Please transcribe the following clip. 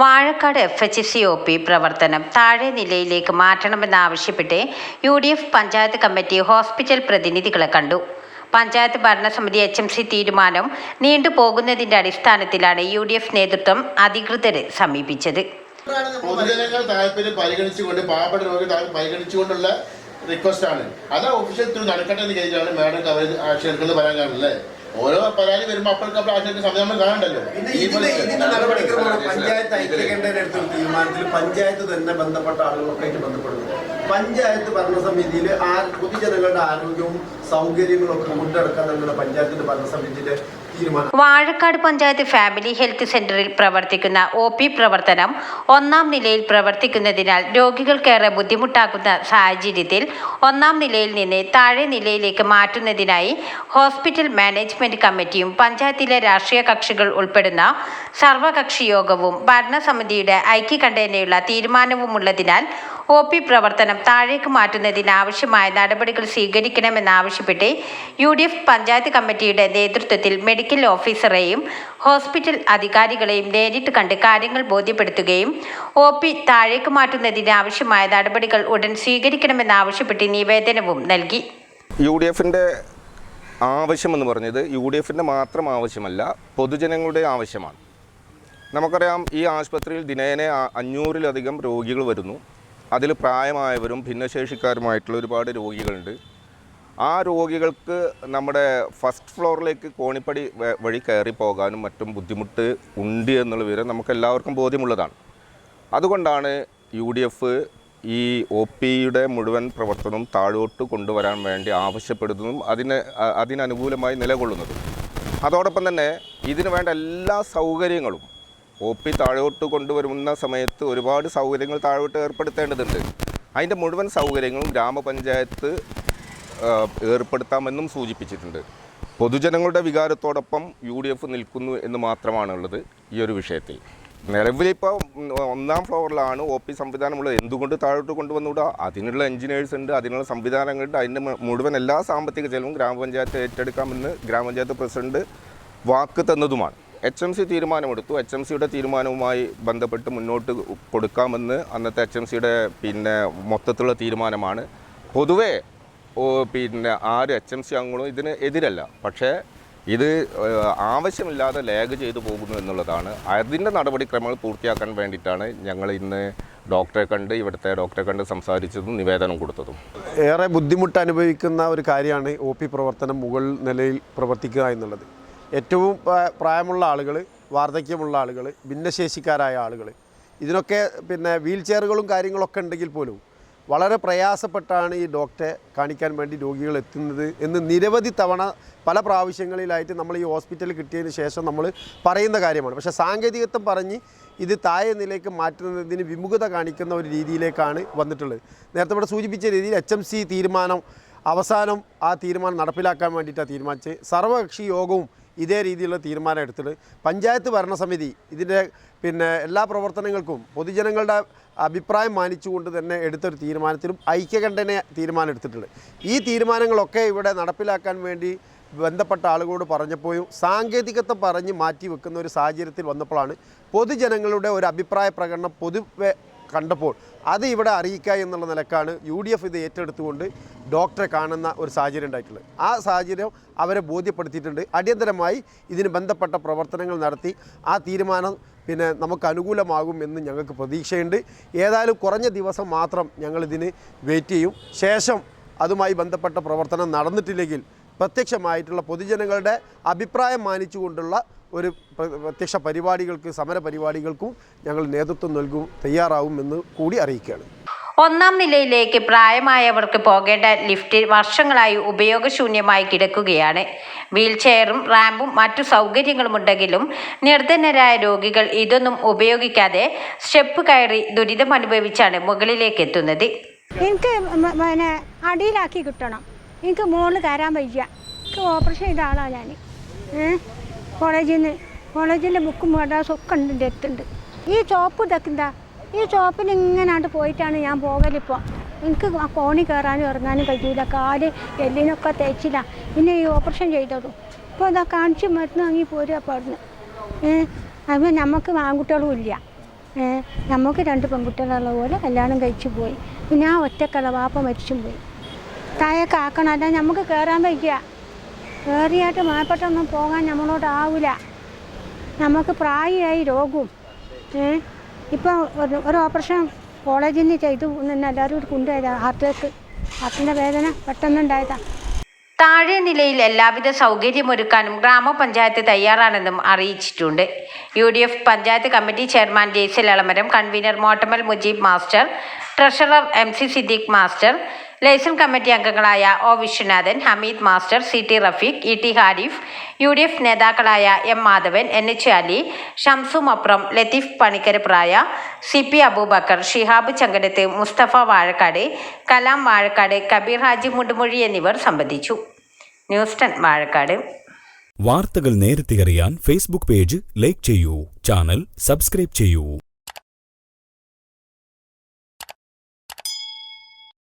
Vazhakkad F H C O P പ്രവർത്തനം താഴെ നിലയിലേക്ക് മാറ്റണമെന്നാവശ്യപ്പെട്ട് U D F panchayat committee hospital പ്രതിനിധികളെ കണ്ടു. പഞ്ചായത്ത് ഭരണസമിതി എച്ച് എം സി തീരുമാനം നീണ്ടുപോകുന്നതിന്റെ അടിസ്ഥാനത്തിലാണ് യു ഡി എഫ് നേതൃത്വം അധികൃതരെ സമീപിച്ചത്. പൊതുജനങ്ങൾ താല്പര്യം പരിഗണിച്ചുകൊണ്ട് പാവപ്പെട്ട രോഗി പരിഗണിച്ചുകൊണ്ടുള്ള റിക്വസ്റ്റ് ആണ്. അത് ഒഫീഷ്യൽ നടക്കട്ടെ എന്ന് കരുതിയാണ് മാഡം ആക്ഷൻ എടുക്കുന്നത് പറയാൻ കാരണല്ലേ ഓരോ പരാതി വരുമ്പോ അപ്പോഴത്തെ ആക്ഷൻ എടുക്കുന്ന സമയം നമ്മൾ കാണണ്ടല്ലോ. പഞ്ചായത്ത് ഐക്യകണ്ഠേന എടുത്തൊരു തീരുമാനത്തിൽ പഞ്ചായത്ത് തന്നെ ബന്ധപ്പെട്ട ആളുകളൊക്കെ ആയിട്ട് ബന്ധപ്പെടുന്നത് പഞ്ചായത്ത് ഭരണസമിതിയിൽ ആ പൊതുജനങ്ങളുടെ ആരോഗ്യവും സൗകര്യങ്ങളും ഒക്കെ കൊണ്ടെടുക്കാൻ തന്നെയുള്ള പഞ്ചായത്തിന്റെ ഭരണസമിതിയിലെ വാഴക്കാട് പഞ്ചായത്ത് ഫാമിലി ഹെൽത്ത് സെന്ററിൽ പ്രവർത്തിക്കുന്ന ഒ പി പ്രവർത്തനം ഒന്നാം നിലയിൽ പ്രവർത്തിക്കുന്നതിനാൽ രോഗികൾക്കേറെ ബുദ്ധിമുട്ടാക്കുന്ന സാഹചര്യത്തിൽ ഒന്നാം നിലയിൽ നിന്ന് താഴെ നിലയിലേക്ക് മാറ്റുന്നതിനായി ഹോസ്പിറ്റൽ മാനേജ്മെന്റ് കമ്മിറ്റിയും പഞ്ചായത്തിലെ രാഷ്ട്രീയ കക്ഷികൾ ഉൾപ്പെടുന്ന സർവകക്ഷി യോഗവും ഭരണസമിതിയുടെ ഐക്യകണ്ഠേനയുള്ള തീരുമാനവുമുള്ളതിനാൽ ഒ പി പ്രവർത്തനം താഴേക്ക് മാറ്റുന്നതിനാവശ്യമായ നടപടികൾ സ്വീകരിക്കണമെന്നാവശ്യപ്പെട്ട് യു ഡി എഫ് പഞ്ചായത്ത് കമ്മിറ്റിയുടെ നേതൃത്വത്തിൽ മെഡിക്കൽ ഓഫീസറെയും ഹോസ്പിറ്റൽ അധികാരികളെയും നേരിട്ട് കണ്ട് കാര്യങ്ങൾ ബോധ്യപ്പെടുത്തുകയും ഒ പി താഴേക്ക് മാറ്റുന്നതിന് ആവശ്യമായ നടപടികൾ ഉടൻ സ്വീകരിക്കണമെന്നാവശ്യപ്പെട്ട് നിവേദനവും നൽകി. യു ഡി എഫിന്റെ ആവശ്യമെന്ന് പറഞ്ഞത് യു ഡി എഫിന്റെ മാത്രം ആവശ്യമല്ല പൊതുജനങ്ങളുടെ ആവശ്യമാണ്. നമുക്കറിയാം ഈ ആശുപത്രിയിൽ ദിനേന അഞ്ഞൂറിലധികം രോഗികൾ വരുന്നു. അതിൽ പ്രായമായവരും ഭിന്നശേഷിക്കാരുമായിട്ടുള്ള ഒരുപാട് രോഗികളുണ്ട്. ആ രോഗികൾക്ക് നമ്മുടെ ഫസ്റ്റ് ഫ്ലോറിലേക്ക് കോണിപ്പടി വഴി കയറി പോകാനും മറ്റും ബുദ്ധിമുട്ട് ഉണ്ട് എന്നുള്ള വിവരം നമുക്ക് എല്ലാവർക്കും ബോധ്യമുള്ളതാണ്. അതുകൊണ്ടാണ് യു ഡി എഫ് ഈ ഒ പിയുടെ മുഴുവൻ പ്രവർത്തനവും താഴോട്ട് കൊണ്ടുവരാൻ വേണ്ടി ആവശ്യപ്പെടുന്നതും അതിന് അതിനനുകൂലമായി നിലകൊള്ളുന്നതും. അതോടൊപ്പം തന്നെ ഇതിനു വേണ്ട എല്ലാ സൗകര്യങ്ങളും ഒ പി താഴോട്ട് കൊണ്ടുവരുന്ന സമയത്ത് ഒരുപാട് സൗകര്യങ്ങൾ താഴോട്ട് ഏർപ്പെടുത്തേണ്ടതുണ്ട്. അതിന്റെ മുഴുവൻ സൗകര്യങ്ങളും ഗ്രാമപഞ്ചായത്ത് ഏർപ്പെടുത്താമെന്നും സൂചിപ്പിച്ചിട്ടുണ്ട്. പൊതുജനങ്ങളുടെ വികാരത്തോടൊപ്പം യു ഡി എഫ് നിൽക്കുന്നു എന്ന് മാത്രമാണുള്ളത് ഈ ഒരു വിഷയത്തിൽ. നിലവിലിപ്പോൾ ഒന്നാം ഫ്ലോറിലാണ് ഒ പി സംവിധാനമുള്ളത്. എന്തുകൊണ്ട് താഴോട്ട് കൊണ്ടുവന്നുകൂടാ? അതിനുള്ള എഞ്ചിനീയേഴ്സ് ഉണ്ട് അതിനുള്ള സംവിധാനങ്ങളുണ്ട്. അതിന്റെ മുഴുവൻ എല്ലാ സാമ്പത്തിക ചെലവും ഗ്രാമപഞ്ചായത്ത് ഏറ്റെടുക്കാമെന്ന് ഗ്രാമപഞ്ചായത്ത് പ്രസിഡന്റ് വാക്ക് തന്നതുമാണ്. എച്ച് എം സി തീരുമാനമെടുത്തു. എച്ച് എം സിയുടെ തീരുമാനവുമായി ബന്ധപ്പെട്ട് മുന്നോട്ട് കൊടുക്കാമെന്ന് അന്നത്തെ എച്ച് എം സിയുടെ പിന്നെ മൊത്തത്തിലുള്ള തീരുമാനമാണ്. പൊതുവേ പിന്നെ ആരും എച്ച് എം സി അംഗങ്ങളും ഇതിന് എതിരല്ല. പക്ഷേ ഇത് ആവശ്യമില്ലാതെ ലാഗ് ചെയ്തു പോകുന്നു എന്നുള്ളതാണ്. അതിന്റെ നടപടിക്രമങ്ങൾ പൂർത്തിയാക്കാൻ വേണ്ടിയിട്ടാണ് ഞങ്ങൾ ഇന്ന് ഡോക്ടറെ കണ്ട് ഇവിടുത്തെ ഡോക്ടറെ കണ്ട് സംസാരിച്ചതും നിവേദനം കൊടുത്തതും. ഏറെ ബുദ്ധിമുട്ട് അനുഭവിക്കുന്ന ഒരു കാര്യമാണ് ഒ പി പ്രവർത്തനം മുകൾ നിലയിൽ പ്രവർത്തിക്കുക എന്നുള്ളത്. ഏറ്റവും പ്രായമുള്ള ആളുകൾ വാർദ്ധക്യമുള്ള ആളുകൾ ഭിന്നശേഷിക്കാരായ ആളുകൾ ഇതിനൊക്കെ പിന്നെ വീൽ ചെയറുകളും കാര്യങ്ങളൊക്കെ ഉണ്ടെങ്കിൽ പോലും വളരെ പ്രയാസപ്പെട്ടാണ് ഈ ഡോക്ടറെ കാണിക്കാൻ വേണ്ടി രോഗികൾ എത്തുന്നത് എന്ന് നിരവധി തവണ പല പ്രാവശ്യങ്ങളിലായിട്ട് നമ്മൾ ഈ ഹോസ്പിറ്റലിൽ കിട്ടിയതിന് ശേഷം നമ്മൾ പറയുന്ന കാര്യമാണ്. പക്ഷേ സാങ്കേതികത്വം പറഞ്ഞ് ഇത് താഴെ നിലയ്ക്ക് മാറ്റുന്നതിന് വിമുഖത കാണിക്കുന്ന ഒരു രീതിയിലേക്കാണ് വന്നിട്ടുള്ളത്. നേരത്തെ ഇവിടെ സൂചിപ്പിച്ച രീതിയിൽ എച്ച് എം സി തീരുമാനം അവസാനം ആ തീരുമാനം നടപ്പിലാക്കാൻ വേണ്ടിയിട്ടാണ് തീരുമാനിച്ച് സർവകക്ഷി യോഗവും ഇതേ രീതിയിലുള്ള തീരുമാനം എടുത്തിട്ട് പഞ്ചായത്ത് ഭരണസമിതി ഇതിന്റെ പിന്നെ എല്ലാ പ്രവർത്തനങ്ങൾക്കും പൊതുജനങ്ങളുടെ അഭിപ്രായം മാനിച്ചുകൊണ്ട് തന്നെ എടുത്തൊരു തീരുമാനത്തിലും ഐക്യകണ്ഠനെ തീരുമാനം എടുത്തിട്ടുണ്ട്. ഈ തീരുമാനങ്ങളൊക്കെ ഇവിടെ നടപ്പിലാക്കാൻ വേണ്ടി ബന്ധപ്പെട്ട ആളുകളോട് പറഞ്ഞപ്പോഴും സാങ്കേതികത്വം പറഞ്ഞ് മാറ്റി വെക്കുന്ന ഒരു സാഹചര്യത്തിൽ വന്നപ്പോഴാണ് പൊതുജനങ്ങളുടെ ഒരു അഭിപ്രായ പ്രകടനം പൊതുവെ കണ്ടപ്പോൾ അത് ഇവിടെ അറിയിക്കുക എന്നുള്ള നിലക്കാണ് യു ഡി എഫ് ഇത് ഏറ്റെടുത്തുകൊണ്ട് ഡോക്ടറെ കാണുന്ന ഒരു സാഹചര്യം ഉണ്ടായിട്ടുള്ളത്. ആ സാഹചര്യം അവരെ ബോധ്യപ്പെടുത്തിയിട്ടുണ്ട്. അടിയന്തരമായി ഇതിന് ബന്ധപ്പെട്ട പ്രവർത്തനങ്ങൾ നടത്തി ആ തീരുമാനം പിന്നെ നമുക്ക് അനുകൂലമാകും എന്ന് ഞങ്ങൾക്ക് പ്രതീക്ഷയുണ്ട്. ഏതായാലും കുറഞ്ഞ ദിവസം മാത്രം ഞങ്ങളിതിന് വെയിറ്റ് ചെയ്യും. ശേഷം അതുമായി ബന്ധപ്പെട്ട പ്രവർത്തനം നടന്നിട്ടില്ലെങ്കിൽ പ്രത്യക്ഷമായിട്ടുള്ള പൊതുജനങ്ങളുടെ അഭിപ്രായം മാനിച്ചുകൊണ്ടുള്ള ഒരു പ്ര- പ്രത്യക്ഷ പരിപാടികൾക്ക് സമര പരിപാടികൾക്കും ഞങ്ങൾ നേതൃത്വം നൽകും തയ്യാറാവുമെന്ന് കൂടി അറിയിക്കുകയാണ്. ഒന്നാം നിലയിലേക്ക് പ്രായമായവർക്ക് പോകേണ്ട ലിഫ്റ്റ് വർഷങ്ങളായി ഉപയോഗശൂന്യമായി കിടക്കുകയാണ്. വീൽ ചെയറും റാമ്പും മറ്റു സൗകര്യങ്ങളുമുണ്ടെങ്കിലും നിർധനരായ രോഗികൾ ഇതൊന്നും ഉപയോഗിക്കാതെ സ്റ്റെപ്പ് കയറി ദുരിതം അനുഭവിച്ചാണ് മുകളിലേക്ക് എത്തുന്നത്. എനിക്ക് അടിയിലാക്കി കിട്ടണം. എനിക്ക് മുകളിൽ കയറാൻ വയ്യ. എനിക്ക് ഓപ്പറേഷൻ ചെയ്ത ആളാണ് ഞാൻ കോളേജിൽ നിന്ന് കോളേജിന്റെ ബുക്കും ഒക്കെ ഉണ്ട് എന്റെ ഈ ചോപ്പ് ഇതൊക്കെന്താ ഈ ചോപ്പിൽ ഇങ്ങനാണ്ട് പോയിട്ടാണ് ഞാൻ പോകലിപ്പോൾ എനിക്ക് ആ കോണി കയറാനും ഇറങ്ങാനും കഴിയൂല. കാൽ എല്ലിനൊക്കെ തേച്ചില്ല. പിന്നെ ഈ ഓപ്പറേഷൻ ചെയ്തതും. ഇപ്പോൾ ഇതാ കാണിച്ച് മരുന്ന് വാങ്ങി പോരുക അപ്പോൾ അവിടുന്ന്. അത് നമുക്ക് ആൺകുട്ടികളും ഇല്ല. നമുക്ക് രണ്ട് പെൺകുട്ടികളുള്ള പോലെ കല്യാണം കഴിച്ചു പോയി. പിന്നെ ആ ഒറ്റക്കള വാപ്പ മരിച്ചും പോയി. താഴേക്ക് ആക്കണം. അല്ല നമുക്ക് കയറാൻ വയ്ക്കുക കയറിയായിട്ട് മേപ്പെട്ടൊന്നും പോകാൻ നമ്മളോട് ആവില്ല നമുക്ക് പ്രായമായി രോഗവും ഇപ്പം ഒരു ഒരു ഓപ്പറേഷൻ കോളേജിൽ നിന്ന് ചെയ്തു. തന്നെ എല്ലാവരും കൂടി കൊണ്ടുപോയതാണ് ഹാർട്ടിലേക്ക് ഹാർട്ടിന്റെ വേദന പെട്ടെന്നുണ്ടായതാണ് താഴെ നിലയിൽ എല്ലാവിധ സൗകര്യമൊരുക്കാനും ഗ്രാമപഞ്ചായത്ത് തയ്യാറാണെന്നും അറിയിച്ചിട്ടുണ്ട്. U D F panchayat committee chairman Jaisal Elamaram convener Mottammal Mujeeb master treasurer M C Siddique master liaison committee അംഗങ്ങളായ O Viswanathan Hameed master C T Rafeeq E T Harif U D F നേതാക്കളായ M Madhavan N H Ali Shamsu Mapram Latheef Panikkarapraya C P Aboobacker Shihab Chankarath Musthafa Vazhakkad Kalam Vazhakkad Kabeer Haji Mundumuzhi എന്നിവർ സംബന്ധിച്ചു. News ten Vazhakkad. വാർത്തകൾ നേരത്തെ അറിയാൻ Facebook page like ചെയ്യൂ channel subscribe ചെയ്യൂ.